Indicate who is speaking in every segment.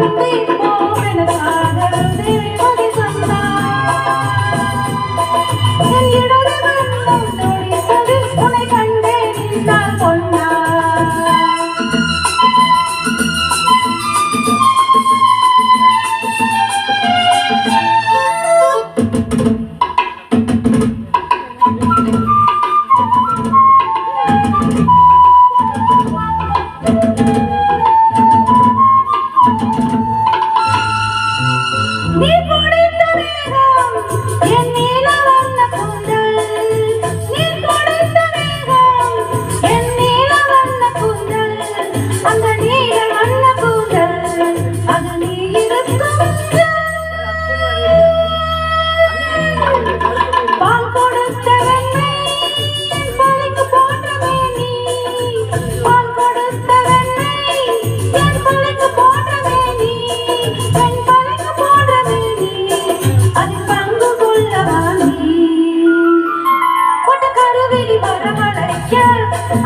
Speaker 1: Thank you.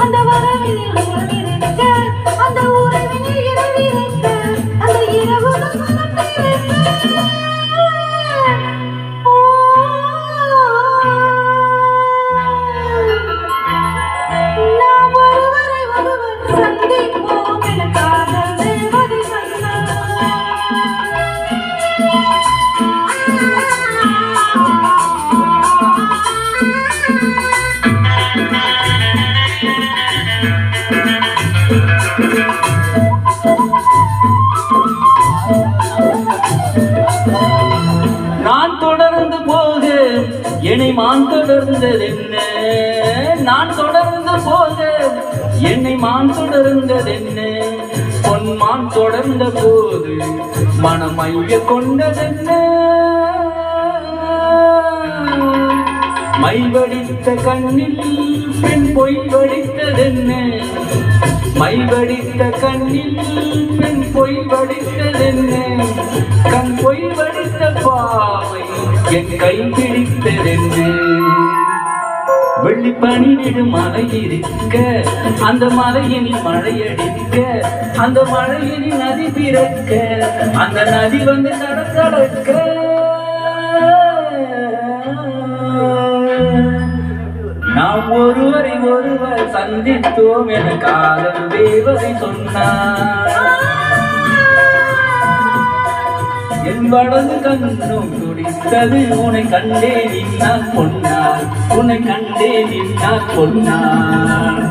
Speaker 1: அந்த வரவினில்
Speaker 2: நான் தொடர்ந்து போக என்னை மான் தொடர்ந்தது என்ன? நான் தொடர்ந்து போக என்னை மான் தொடர்ந்தது என்ன? பொன்மான் தொடர்ந்த போது மனம் மைய கொண்டதென்ன மை வடித்த கண்ணில் பெண் பொய் வடித்ததென்ன மை வடித்த கண்ணில் பெண் பொய் வடித்ததென்ன? கண் பொய் வடித்த பாவை என் கை பிடித்ததென்று வெள்ளிப்பனி விடும் மலை இருக்க அந்த மலையினில் மழையடிக்க அந்த மழையினில் நதி பிறக்க அந்த நதி வந்து நடக்க நாம் ஒருவரை ஒருவர் சந்தித்தோம் என காதல் தேவதை சொன்னார். என் வலது கண்ணும் துடித்தது உன்னை கண்டே நின்றார் பொன்னார். உன்னை கண்டே நின்றார் பொன்னார்.